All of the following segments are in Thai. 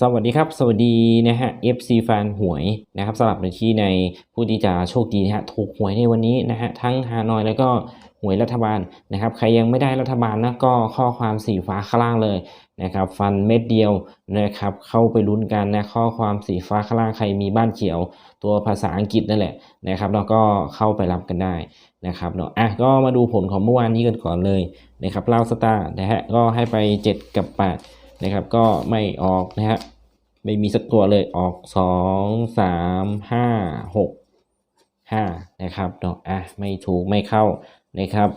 สวัสดีครับ สวัสดีนะฮะ FC แฟนหวยนะครับสำหรับในที่ในผู้ที่จะโชคดีนะฮะถูกหวยในวันนี้นะฮะทั้งฮานอยแล้วก็หวยรัฐบาลนะครับ ใครยังไม่ได้รัฐบาลนะก็ข้อความสีฟ้าข้างล่างเลยนะครับฟันเม็ดเดียวนะครับเข้าไปลุ้นกันนะข้อความสีฟ้าข้างล่างใครมีบ้านเขียว ตัวภาษาอังกฤษนั่นแหละนะครับแล้วก็เข้าไปรับกันได้นะครับเนาะอะก็มาดูผลของเมื่อวานนี้กันก่อนเลยนะครับล่าสตาร์นะฮะก็ให้ไป 7 กับ 8 นะครับ ก็ไม่ออกนะฮะไม่มีสักตัวเลยออกสองสามห้าหกห้านะครับเนาะอะไม่ถูกไม่เข้านะครับ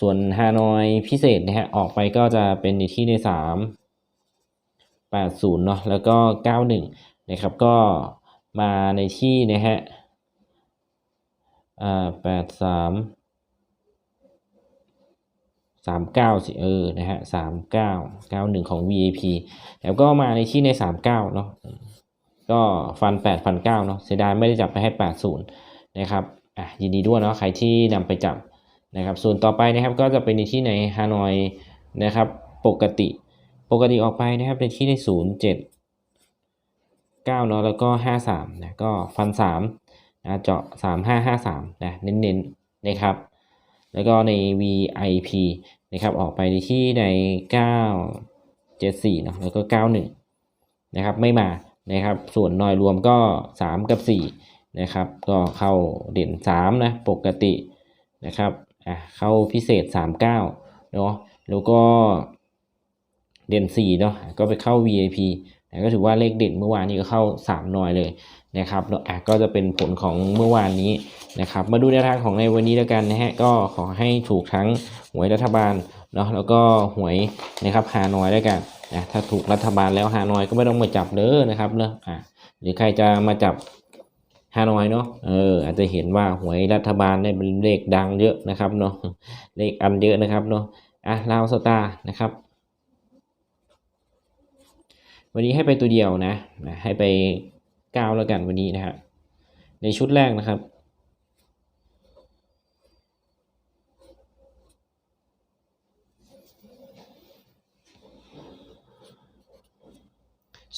ส่วนฮานอยพิเศษนะฮะออกไปก็จะเป็นในที่ในสามแปดศูนย์เนาะแล้วก็เก้าหนึ่งนะครับ ก็มาในที่นะฮะอ่าแปดสามสามเก้าสิเออนะฮะสามเก้าเก้าหนึ่งของ VAP แล้วก็มาในที่ในสามเก้าเนาะก็ฟันแปดฟันเก้าเนาะเสียดายไม่ได้จับไปให้แปดศูนย์นะครับอะยินดีด้วยเนาะใครที่นำไปจับนะครับส่วนต่อไปนะครับก็จะเป็นในที่ในฮานอยนะครับปกติปกติออกไปนะครับในที่ในศูนย์เจ็ดเก้าเนาะแล้วก็ห้าสามนะก็ฟันสามนะเจาะสามห้าห้าสามนะเน้นๆนะครับ แล้วก็ใน VIP นะครับออกไปในที่ใน 974เนาะแล้วก็ 91 นะครับไม่มานะครับส่วนนอยรวมก็ 3 กับ 4 นะครับ ก็เข้าเด่น 3 นะ ปกตินะครับอะเข้าพิเศษ 39 เนาะแล้วก็เด่น4เนาะก็ไปเข้า VIP นะก็ถือว่าเลขเด่นเมื่อวานนี้ก็เข้า3นอยเลยนะครับเนาะอะก็จะเป็นผลของเมื่อวานนี้นะครับ มาดูแนวทางของในวันนี้แล้วกันนะฮะก็ขอให้ถูกทั้งหวยรัฐบาลเนาะแล้วก็หวยนะครับฮานอยด้วยกันนะถ้าถูกรัฐบาลแล้วฮานอยก็ไม่ต้องมาจับเด้อนะครับเนาะอะหรือใครจะมาจับฮานอยเนาะเอออาจจะเห็นว่าหวยรัฐบาลเนี่ยเป็นเลขดังเยอะนะครับเนาะเลขอันเยอะนะครับเนาะอะลาวสตาร์นะครับ วันนี้ให้ไปตัวเดียวนะนะให้ไปเก้าแล้วกันวันนี้นะครับในชุดแรกนะครับ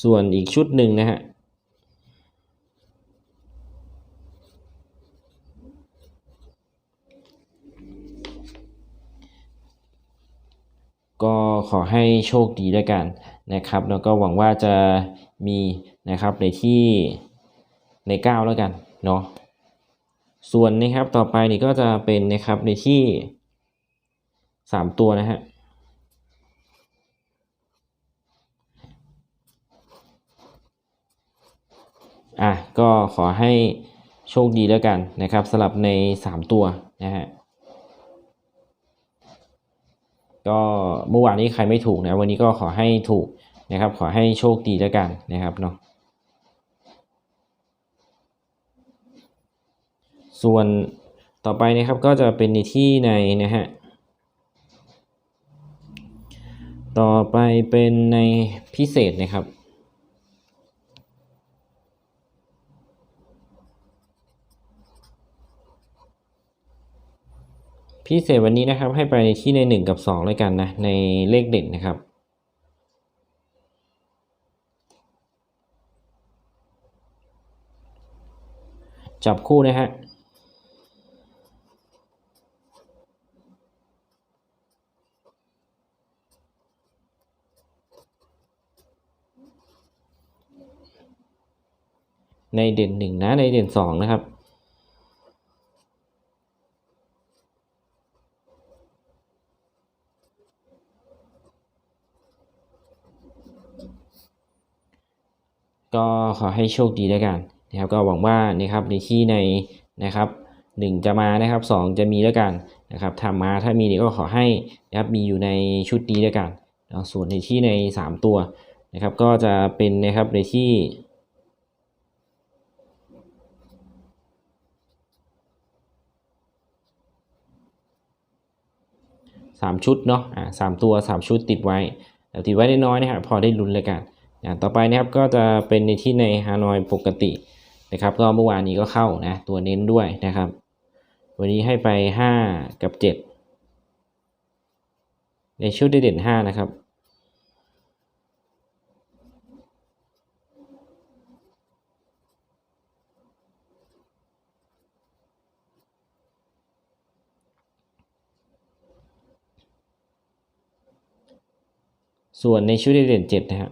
ส่วนอีกชุดหนึ่งนะฮะก็ ขอให้โชคดีด้วยกันนะครับ แล้วก็หวังว่าจะมีนะครับในที่ในเก้าแล้วกันเนาะส่วนนะครับต่อไปนี่ก็จะเป็นนะครับในที่สามตัวนะฮะอะก็ขอให้โชคดีแล้วกันนะครับสำหรับใน 3 ตัวนะฮะ ก็เมื่อวานนี้ใครไม่ถูกนะวันนี้ก็ขอให้ถูกนะครับ ขอให้โชคดีแล้วกันนะครับเนาะส่วนต่อไปนะครับก็จะเป็นในที่ในนะฮะต่อไปเป็นในพิเศษนะครับ พิเศษวันนี้นะครับให้ไปในที่ใน 1 กับ2แล้วกันนะ ในเลขเด่นนะครับ จับคู่นะฮะในเด่นหนึ่งนะในเด่นสองนะครับ ก็ขอให้โชคดีด้วยกันนะครับก็หวังว่านะครับในที่ในนะครับหนึ่งจะมานะครับสองจะมีด้วยกันนะครับถ้ามาถ้ามีนี่ก็ขอให้นะครับมีอยู่ในชุดนี้ด้วยกันนะส่วนในที่ในสามตัวนะครับก็จะเป็นนะครับในที่สามชุดเนาะอ่าสามตัวสามชุดติดไว้แต่ติดไว้ได้น้อยนะครับพอได้ลุ้นเลยกัน ต่อไปนะครับก็จะเป็นในที่ในฮานอยปกตินะครับ ก็เมื่อวานนี้ก็เข้านะตัวเน้นด้วยนะครับ วันนี้ให้ไป 5 กับ 7 ในชุดได้เด่น 5 นะครับส่วนในชุดได้เด่นเจ็ดนะฮะ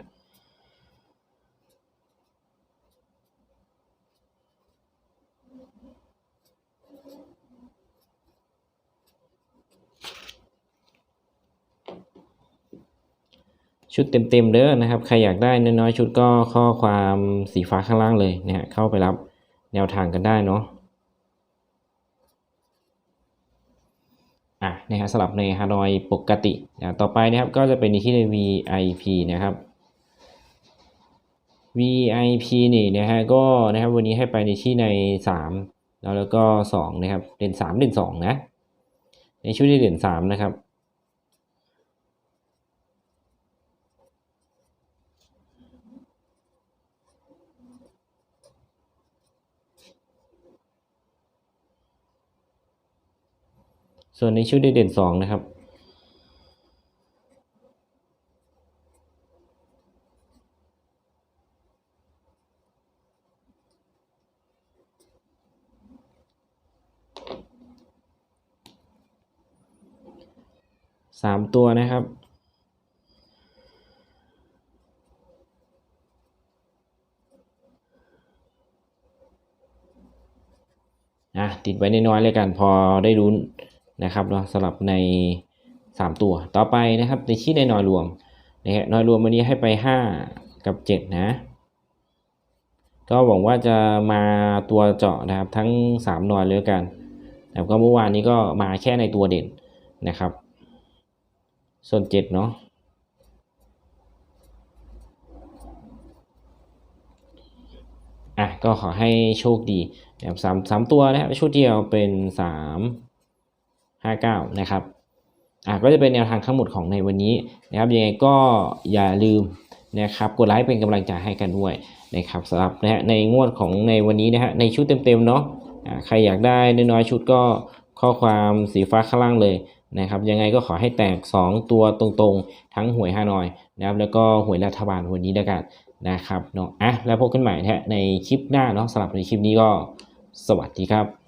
ชุดเต็มๆเด้อนะครับ ใครอยากได้น้อยๆชุดก็ข้อความสีฟ้าข้างล่างเลยนะฮะเข้าไปรับแนวทางกันได้เนาะอะนะฮะสลับในฮานอยปกตินะต่อไปนะครับก็จะเป็นที่ใน VIP นะครับ VIP นี่นะฮะก็นะครับวันนี้ให้ไปในที่ใน 3 แล้วแล้วก็ 2 นะครับเด่น3เด่น2นะในชุดที่เด่น3นะครับ ส่วนในชุดที่เด่น2นะครับ สามตัวนะครับอะติดไว้น้อยๆเลยกันพอได้รุ้ นะครับเนาะสำหรับใน 3 ตัวต่อไปนะครับในที่ในนอยรวมนะฮะนอยรวมวันนี้ให้ไป 5 กับ 7 นะ ก็หวังว่าจะมาตัวเจาะนะครับทั้ง 3 นอยเลยกันนะครับก็เมื่อวานนี้ก็มาแค่ในตัวเด่นนะครับ ส่วน 7 เนาะอะก็ขอให้โชคดีนะครับสามสามตัวนะครับชุดเดียวเป็นสาม ห้าเก้านะครับอะก็จะเป็นแนวทางทั้งหมดของในวันนี้นะครับยังไงก็อย่าลืมนะครับกดไลค์เป็นกำลังใจให้กันด้วยนะครับสำหรับนะฮะในงวดของในวันนี้นะฮะในชุดเต็มๆเนาะอะใครอยากได้น้อยๆชุดก็ข้อความสีฟ้าข้างล่างเลยนะครับยังไงก็ขอให้แตก 2 ตัวตรงๆ ทั้งหวยฮานอยนะครับแล้วก็หวยรัฐบาลวันนี้แล้วกันนะครับเนาะอะแล้วพบกันใหม่นะฮะในคลิปหน้าเนาะสำหรับในคลิปนี้ก็สวัสดีครับ